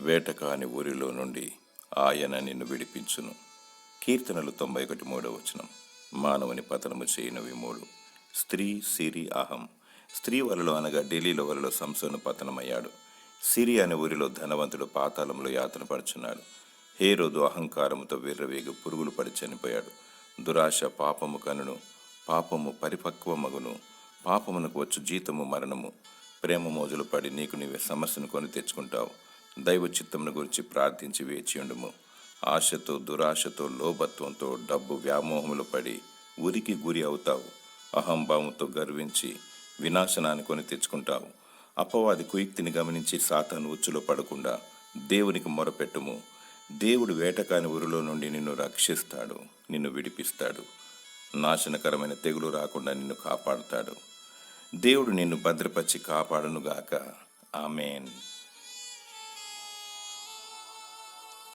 వేటకాని ఊరిలో నుండి ఆయన నిన్ను విడిపించును. కీర్తనలు తొంభై ఒకటి మూడవ వచనం. మానవుని పతనము చేయనవి మూడు. స్త్రీ సిరి అహం. స్త్రీ వలలో అనగా ఢిల్లీలో వలలో సంసోను పతనమయ్యాడు. సిరి అనే ఊరిలో ధనవంతుడు పాతాళంలో యాతన పడుచున్నాడు హేరోదు అహంకారముతో విర్రవేగి పురుగులు పడి చనిపోయాడు. దురాశ పాపము కనును పాపము పరిపక్వమగును. పాపమునకు వచ్చు జీతము మరణము. ప్రేమ మోజులు పడి నీకు నీవే సమస్యను కొని తెచ్చుకుంటావు. దైవ చిత్తమును గురించి ప్రార్థించి వేచి ఉండుము ఆశతో దురాశతో లోభత్వంతో డబ్బు వ్యామోహములు పడి ఉరికి గురి అవుతావు. అహంభావంతో గర్వించి వినాశనాన్ని కొని తెచ్చుకుంటావు. అపవాది కుయుక్తిని గమనించి సాతాను ఉచ్చులో పడకుండా దేవునికి మొరపెట్టుము. దేవుడు వేటకాని ఊరిలో నుండి నిన్ను రక్షిస్తాడు నిన్ను విడిపిస్తాడు. నాశనకరమైన తెగులు రాకుండా నిన్ను కాపాడుతాడు. దేవుడు నిన్ను భద్రపరిచి కాపాడునుగాక. ఆమెన్.